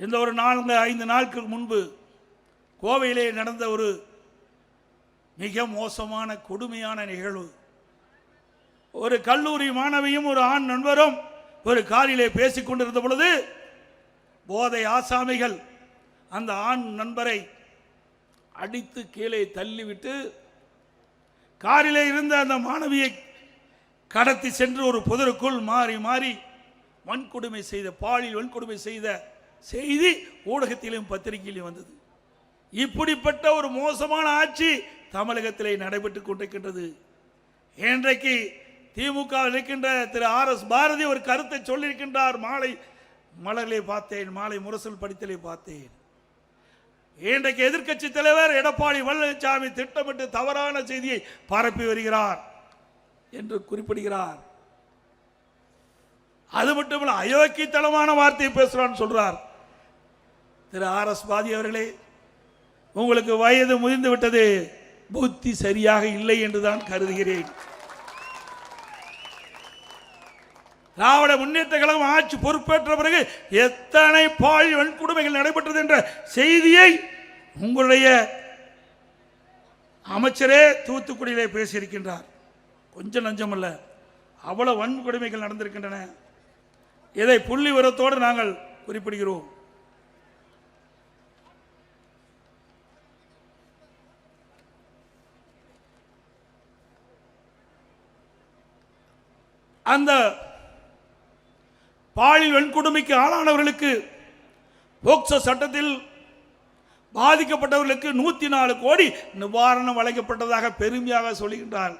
இந்த ஒரு நான்கு ஐந்து நாட்கள் முன்பு கோவையிலே நடந்த ஒரு மிக மோசமான கொடுமையான நிகழ்வு. ஒரு கல்லூரி மாணவியும் ஒரு ஆண் நண்பரும் ஒரு காரிலே பேசிக் கொண்டிருந்த பொழுது போதை ஆசாமிகள் அந்த ஆண் நண்பரை அடித்து கீழே தள்ளிவிட்டு காரிலே இருந்த அந்த மாணவியை கடத்தி சென்று ஒரு புதருக்குள் மாறி மாறி வன்கொடுமை செய்த பாலியல் வன்கொடுமை செய்த செய்தி ஊடகத்திலும் பத்திரிகையிலும் வந்தது. இப்படிப்பட்ட ஒரு மோசமான ஆட்சி தமிழகத்திலே நடைபெற்று கொண்டிருக்கின்றது. இன்றைக்கு திமுக இருக்கின்ற திரு ஆர் எஸ் பாரதி ஒரு கருத்தை சொல்லியிருக்கின்றார். மாலை மலரிலே பார்த்தேன் மாலை முரசல் படித்தலே பார்த்தேன். இன்றைக்கு எதிர்க்கட்சி தலைவர் எடப்பாடி பழனிசாமி திட்டமிட்டு தவறான செய்தியை பரப்பி வருகிறார் என்று குறிப்பிடுகிறார். அது மட்டுமல்ல அயோக்கியத்தனமான வார்த்தையை பேசுகிறான்னு சொல்றார். திரு ஆர் எஸ் பாதி அவர்களே உங்களுக்கு வயது முதிர்ந்து விட்டது புத்தி சரியாக இல்லை என்றுதான் கருதுகிறேன். திராவிட முன்னேற்ற கழகம் ஆட்சி பொறுப்பேற்ற பிறகு எத்தனை பால் வன்கொடுமைகள் நடைபெற்றது என்ற செய்தியை உங்களுடைய அமைச்சரே தூத்துக்குடியிலே பேசியிருக்கின்றார். கொஞ்சம் நஞ்சமல்ல அவ்வளவு வன்கொடுமைகள் நடந்திருக்கின்றன. இதை புள்ளி உரத்தோடு நாங்கள் குறிப்பிடுகிறோம். அந்த பாலியல் வன்கொடுமைக்கு ஆளானவர்களுக்கு போக்சோ சட்டத்தில் பாதிக்கப்பட்டவர்களுக்கு நூத்தி நாலு கோடி நிவாரணம் வழங்கப்பட்டதாக பெருமையாக சொல்கின்றார்.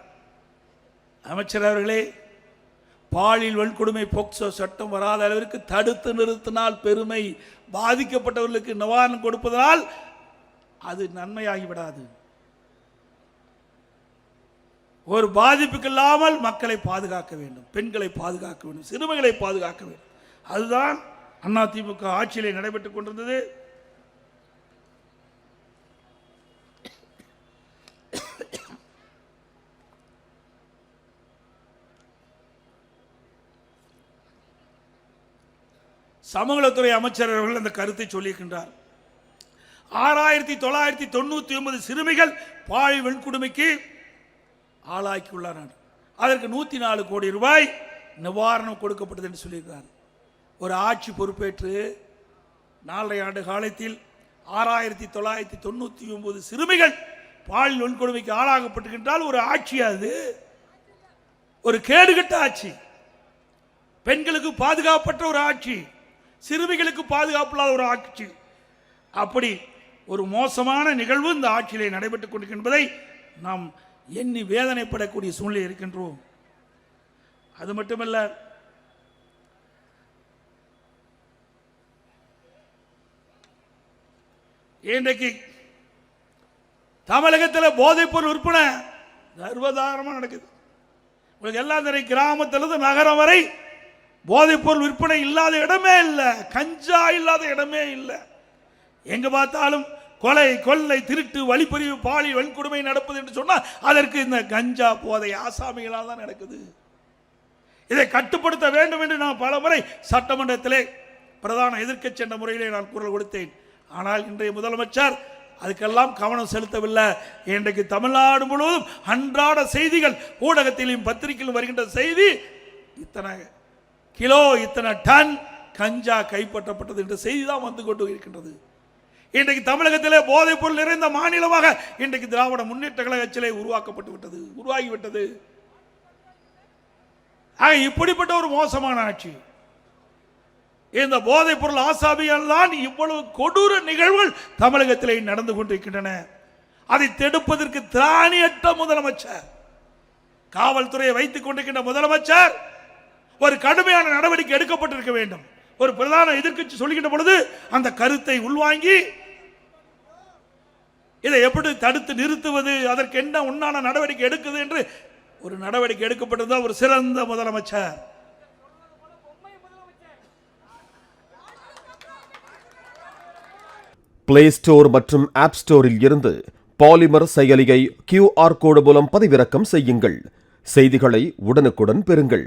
அமைச்சர் அவர்களே பாலியல் வன்கொடுமை போக்சோ சட்டம் வராத அளவிற்கு தடுத்து நிறுத்தினால் பெருமை பாதிக்கப்பட்டவர்களுக்கு நிவாரணம் கொடுப்பதனால் அது நன்மையாகிவிடாது. ஒரு பாதிப்புக்கு இல்லாமல் மக்களை பாதுகாக்க வேண்டும் பெண்களை பாதுகாக்க வேண்டும் சிறுமிகளை பாதுகாக்க வேண்டும். அதுதான் அதிமுக ஆட்சியில் நடைபெற்றுக் கொண்டிருந்தது. சமூகத்துறை அமைச்சர் அவர்கள் அந்த கருத்தை சொல்லியிருக்கின்றார். ஆறாயிரத்தி தொள்ளாயிரத்தி தொண்ணூத்தி ஒன்பது சிறுமிகள் பாய் வெண்குடுமைக்கு ஆளாக்கியுள்ளார் அதற்கு நூற்றி நாலு கோடி ரூபாய் நிவாரணம் கொடுக்கப்பட்டது என்று சொல்லியிருக்கிறார். ஒரு ஆட்சி பொறுப்பேற்று நாலரை ஆண்டு காலத்தில் ஆறாயிரத்தி தொள்ளாயிரத்தி தொண்ணூற்றி ஒன்பது சிறுமிகள் பாலியல் வன்கொடுமைக்கு ஆளாகப்பட்டிருக்கின்றால் ஒரு ஆட்சி அது. ஒரு கேடுகட்ட ஆட்சி. பெண்களுக்கு பாதுகாப்பற்ற ஒரு ஆட்சி. சிறுமிகளுக்கு பாதுகாப்பில்லாத ஒரு ஆட்சி. அப்படி ஒரு மோசமான நிகழ்வு இந்த ஆட்சியிலே நடைபெற்றுக் கொண்டிருக்கின்றதை நாம் எண்ணி வேதனைப்படக்கூடிய சூழ்நிலை இருக்கின்றோம். அது மட்டுமல்ல இன்றைக்கு தமிழகத்தில் போதைப்பொருள் விற்பனை சர்வதாரமாக நடக்குது. உங்களுக்கு எல்லாம் தெரியும் கிராமத்திலிருந்து நகரம் வரை போதைப்பொருள் விற்பனை இல்லாத இடமே இல்லை கஞ்சா இல்லாத இடமே இல்லை. எங்கே பார்த்தாலும் கொலை கொள்ளை திருட்டு வழிப்பறிவு பாலி வன்கொடுமை நடப்பது என்று சொன்னால் அதற்கு இந்த கஞ்சா போதை ஆசாமிகளால் தான் நடக்குது. இதை கட்டுப்படுத்த வேண்டும் என்று நான் பல முறை சட்டமன்றத்திலே பிரதான எதிர்க்கட்சி என்ற முறையிலே நான் குரல் கொடுத்தேன். ஆனால் இன்றைய முதலமைச்சர் அதுக்கெல்லாம் கவனம் செலுத்தவில்லை. இன்றைக்கு தமிழ்நாடு முழுவதும் அன்றாட செய்திகள் ஊடகத்திலும் பத்திரிகையிலும் வருகின்ற செய்தி இத்தனை கிலோ இத்தனை டன் கஞ்சா கைப்பற்றப்பட்டது என்ற செய்தி தான் வந்து கொண்டு இருக்கின்றது. இன்றைக்கு தமிழகத்திலே போதைப் பொருள் நிறைந்த மாநிலமாக இன்றைக்கு திராவிட முன்னேற்ற கழகத்திலே உருவாக்கப்பட்டு விட்டது உருவாகிவிட்டது. ஆக இப்படிப்பட்ட ஒரு மோசமான ஆட்சி. இந்த போதைப் பொருள் ஆசாமியால் தான் இவ்வளவு கொடூர நிகழ்வுகள் தமிழகத்திலே நடந்து கொண்டிருக்கின்றன. அதை தடுப்பதற்கு திராணியற்ற முதலமைச்சர் காவல்துறையை வைத்துக் கொண்டிருக்கின்ற முதலமைச்சர் ஒரு கடுமையான நடவடிக்கை எடுக்கப்பட்டிருக்க வேண்டும். ஒரு பிரதான எதிர்க்கட்சி சொல்லுகின்ற பொழுது அந்த கருத்தை உள்வாங்கி இதை எப்படி தடுத்து நிறுத்துவது? அதற்கு என்ன உண்டான நடவடிக்கை எடுக்குது என்று ஒரு நடவடிக்கை எடுக்கப்பட்டிருந்தால் ஒரு சிறந்த முதலமைச்சர். பிளே ஸ்டோர் மற்றும் ஆப் ஸ்டோரில் இருந்து பாலிமர் செயலியை கியூஆர் கோடு மூலம் பதிவிறக்கம் செய்யுங்கள். செய்திகளை உடனுக்குடன் பெறுங்கள்.